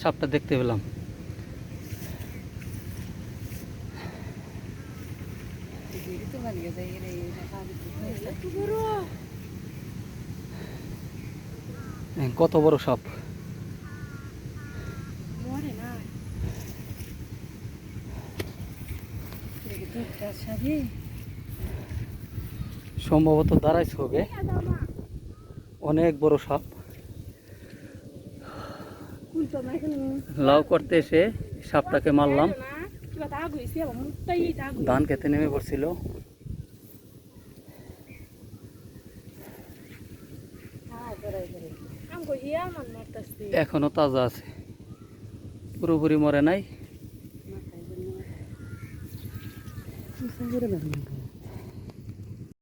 সাপটা দেখতে পেলাম। হ্যাঁ, কত বড় সাপ? সম্ভবত দাঁড়াইছে হবে অনেক বড় সাপ। লাউ করতে এসে সাপটাকে মারলাম। ধান খেতে নেমে পড়ছিল। এখনও তাজা আছে। পুরোপুরি মরে নাই।